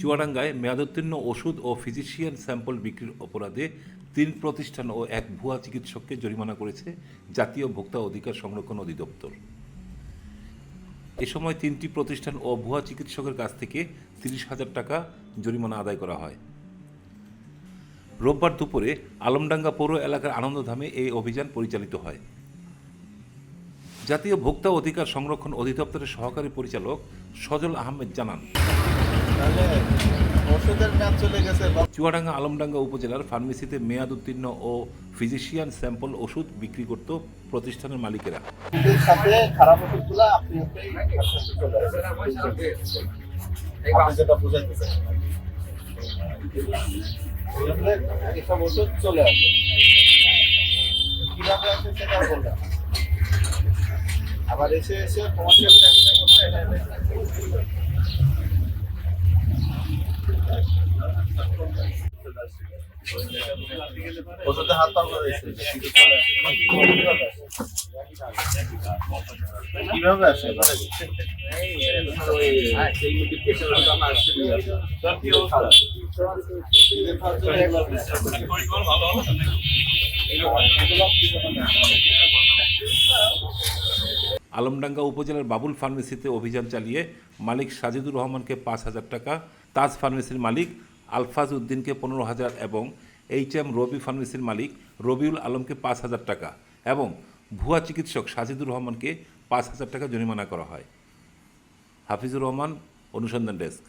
চুয়াডাঙ্গায় মেয়াদোত্তীর্ণ ওষুধ ও physician sample বিক্রির অপরাধে তিন প্রতিষ্ঠান ও এক ভুয়া চিকিৎসককে জরিমানা করেছে জাতীয় ভোক্তা অধিকার সংরক্ষণ অধিদপ্তর। এ সময় তিনটি প্রতিষ্ঠান ও ভুয়া চিকিৎসকের কাছ থেকে তিরিশ হাজার টাকা জরিমানা আদায় করা হয়। রোববার দুপুরে আলমডাঙ্গা পৌর এলাকার আনন্দধামে এই অভিযান পরিচালিত হয়। জাতীয় ভোক্তা অধিকার সংরক্ষণ অধিদপ্তরের সহকারী পরিচালক সজল আহমেদ জানান। চুয়াডাঙ্গা আলমডাঙ্গা উপজেলার ফার্মেসিতে মেয়াদ উত্তীর্ণ ও ফিজিশিয়ান স্যাম্পল ওষুধ বিক্রি করত প্রতিষ্ঠানের মালিকেরা। চলে আসে। কীভাবে আসে সেটা বললাম আবার এসে এসে কমার্শিয়াল ট্যাক্সের মধ্যে এটা ওষুধে কীভাবে আসে আলমডাঙ্গা উপজেলার বাবুল ফার্মেসিতে অভিযান চালিয়ে মালিক সাজিদুর রহমানকে পাঁচ হাজার টাকা, তাজ ফার্মেসির মালিক আলফাজ উদ্দিনকে পনেরো হাজার এবং এইচ এম রবি ফার্মেসির মালিক রবিউল আলমকে পাঁচ হাজার টাকা এবং ভুয়া চিকিৎসক সাজিদুর রহমানকে পাঁচ হাজার টাকা জরিমানা করা হয়। হাফিজুর রহমান, অনুসন্ধান ডেস্ক।